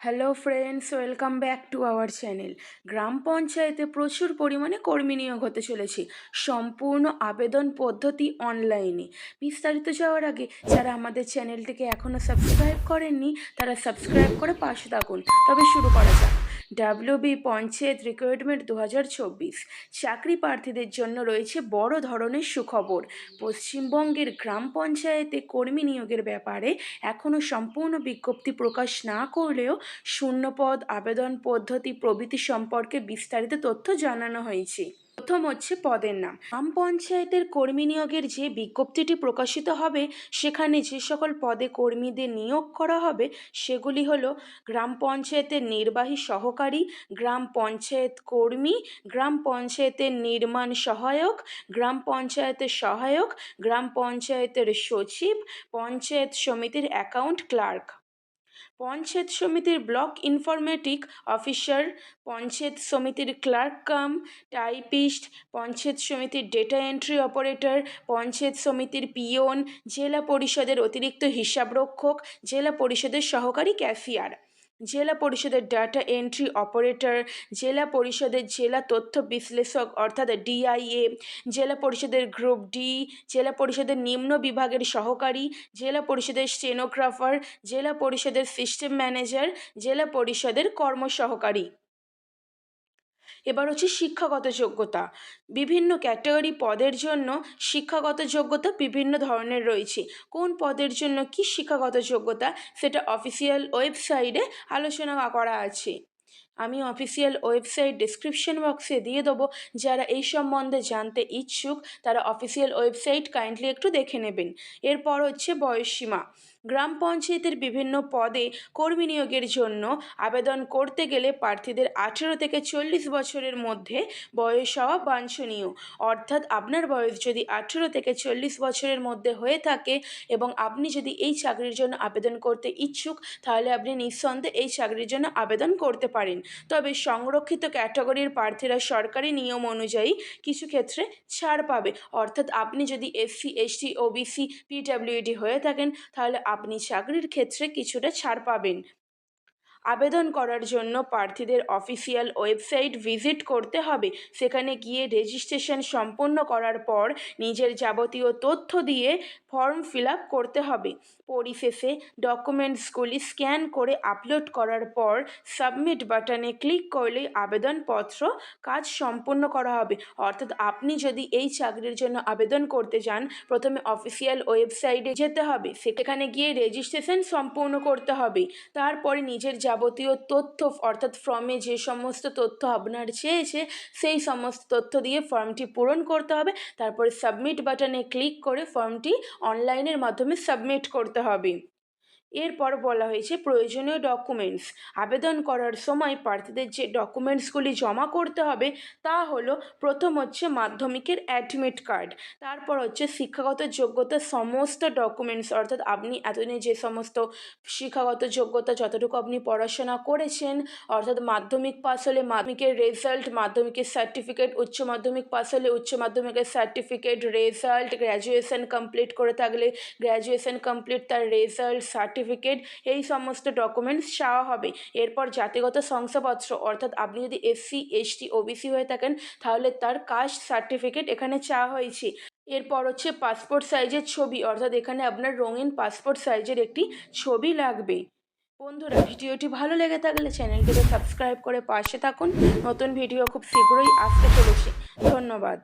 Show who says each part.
Speaker 1: Hello friends welcome back to our channel গ্রাম পঞ্চায়েতে প্রচুর পরিমাণে কর্মী নিয়োগ হতে চলেছে। সম্পূর্ণ আবেদন পদ্ধতি অনলাইনে বিস্তারিত যাওয়ার আগে, যারা আমাদের চ্যানেলটিকে এখনও সাবস্ক্রাইব করেননি, তারা সাবস্ক্রাইব করে পাশে থাকুন। তবে শুরু করা যাক। ডাব্লিউবি পঞ্চায়েত রিক্রুটমেন্ট দু হাজার চব্বিশ। চাকরি প্রার্থীদের জন্য রয়েছে বড় ধরনের সুখবর। পশ্চিমবঙ্গের গ্রাম পঞ্চায়েতে কর্মী নিয়োগের ব্যাপারে এখনও সম্পূর্ণ বিজ্ঞপ্তি প্রকাশ না করলেও শূন্যপদ, আবেদন পদ্ধতি প্রভৃতি সম্পর্কে বিস্তারিত তথ্য জানানো হয়েছে। প্রথম হচ্ছে পদের নাম। গ্রাম পঞ্চায়েতের কর্মী নিয়োগের যে বিজ্ঞপ্তিটি প্রকাশিত হবে, সেখানে যে সকল পদে কর্মীদের নিয়োগ করা হবে, সেগুলি হলো গ্রাম পঞ্চায়েতের নির্বাহী সহকারী, গ্রাম পঞ্চায়েত কর্মী, গ্রাম পঞ্চায়েতের নির্মাণ সহায়ক, গ্রাম পঞ্চায়েতের সহায়ক, গ্রাম পঞ্চায়েতের সচিব, পঞ্চায়েত সমিতির অ্যাকাউন্ট ক্লার্ক। পঞ্চায়েত সমিতির ব্লক ইনফরমেটিক অফিসার, পঞ্চায়েত সমিতির ক্লার্ক কাম, টাইপিস্ট, পঞ্চায়েত সমিতির ডেটা এন্ট্রি অপারেটর, পঞ্চায়েত সমিতির পিয়ন জেলা পরিষদের অতিরিক্ত হিসাবরক্ষক, জেলা পরিষদের সহকারী ক্যাশিয়ার জেলা পরিষদের ডাটা এন্ট্রি অপারেটর, জেলা পরিষদের জেলা তথ্য বিশ্লেষক অর্থাৎ ডিআইএ, জেলা পরিষদের গ্রুপ ডি, জেলা পরিষদের নিম্ন বিভাগের সহকারী, জেলা পরিষদের স্টেনোগ্রাফার, জেলা পরিষদের সিস্টেম ম্যানেজার, জেলা পরিষদের কর্মসহকারী। এবার হচ্ছে শিক্ষাগত যোগ্যতা। বিভিন্ন ক্যাটাগরি পদের জন্য শিক্ষাগত যোগ্যতা বিভিন্ন ধরনের রয়েছে। কোন পদের জন্য কি শিক্ষাগত যোগ্যতা সেটা অফিসিয়াল ওয়েবসাইটে আলোচনা করা আছে। আমি অফিসিয়াল ওয়েবসাইট ডিসক্রিপশন বক্সে দিয়ে দেবো। যারা এই সম্বন্ধে জানতে ইচ্ছুক, তারা অফিসিয়াল ওয়েবসাইট কাইন্ডলি একটু দেখে নেবেন। এরপর হচ্ছে বয়সসীমা। গ্রাম পঞ্চায়েতের বিভিন্ন পদে কর্মী নিয়োগের জন্য আবেদন করতে গেলে প্রার্থীদের আঠেরো থেকে চল্লিশ বছরের মধ্যে বয়স হওয়া বাঞ্ছনীয়। অর্থাৎ আপনার বয়স যদি আঠেরো থেকে চল্লিশ বছরের মধ্যে হয়ে থাকে এবং আপনি যদি এই চাকরির জন্য আবেদন করতে ইচ্ছুক, তাহলে আপনি নিঃসন্দেহে এই চাকরির জন্য আবেদন করতে পারেন। তবে সংরক্ষিত ক্যাটাগরির প্রার্থীরা সরকারি নিয়ম অনুযায়ী কিছু ক্ষেত্রে ছাড় পাবে। অর্থাৎ আপনি যদি এসসি এসটি ওবিসি পিডাব্লিউডি হয়ে থাকেন, তাহলে আপনি চাকরির ক্ষেত্রে কিছুটা ছাড় পাবেন। আবেদন করার জন্য প্রার্থীদের অফিসিয়াল ওয়েবসাইট ভিজিট করতে হবে। সেখানে গিয়ে রেজিস্ট্রেশন সম্পন্ন করার পর নিজের যাবতীয় তথ্য দিয়ে ফর্ম ফিল করতে হবে। পরিশেষে ডকুমেন্টসগুলি স্ক্যান করে আপলোড করার পর সাবমিট বাটনে ক্লিক করলেই আবেদনপত্র কাজ সম্পূর্ণ করা হবে। অর্থাৎ আপনি যদি এই চাকরির জন্য আবেদন করতে চান প্রথমে অফিসিয়াল ওয়েবসাইটে যেতে হবে। সেখানে গিয়ে রেজিস্ট্রেশন সম্পূর্ণ করতে হবে। তারপরে নিজের যাবতীয় তথ্য, অর্থাৎ ফর্মে যে সমস্ত তথ্য আপনার চেয়েছে, সেই সমস্ত তথ্য দিয়ে ফর্মটি পূরণ করতে হবে। তারপরে সাবমিট বাটনে ক্লিক করে ফর্মটি অনলাইনের মাধ্যমে সাবমিট করতে হবে। এরপর বলা হয়েছে, প্রয়োজনীয় ডকুমেন্টস আবেদন করার সময় প্রার্থীদের যে ডকুমেন্টসগুলি জমা করতে হবে, তা হলো, প্রথম হচ্ছে মাধ্যমিকের অ্যাডমিট কার্ড তারপর হচ্ছে শিক্ষাগত যোগ্যতার সমস্ত ডকুমেন্টস অর্থাৎ আপনি এতদিনে যে সমস্ত শিক্ষাগত যোগ্যতা যতটুকু আপনি পড়াশোনা করেছেন, অর্থাৎ মাধ্যমিক পাস হলে মাধ্যমিকের রেজাল্ট মাধ্যমিকের সার্টিফিকেট উচ্চ মাধ্যমিক পাস হলে উচ্চ মাধ্যমিকের সার্টিফিকেট রেজাল্ট গ্র্যাজুয়েশন কমপ্লিট করে থাকলে গ্র্যাজুয়েশন কমপ্লিট তার রেজাল্ট সার্টিফিকেট সার্টিফিকেট এই সমস্ত ডকুমেন্টস চাওয়া হবে। এরপর জাতিগত শংসাপত্র, অর্থাৎ আপনি যদি এসসি এসটি ওবিসি হয়ে থাকেন, তাহলে তার কাস্ট সার্টিফিকেট এখানে চাওয়া হয়েছে। এরপর হচ্ছে পাসপোর্ট সাইজের ছবি, অর্থাৎ এখানে আপনার রঙিন পাসপোর্ট সাইজের একটি ছবি লাগবে। বন্ধুরা, ভিডিওটি ভালো লেগে থাকলে চ্যানেলটিকে সাবস্ক্রাইব করে পাশে থাকুন। নতুন ভিডিও খুব শীঘ্রই আসতে চলেছে। ধন্যবাদ।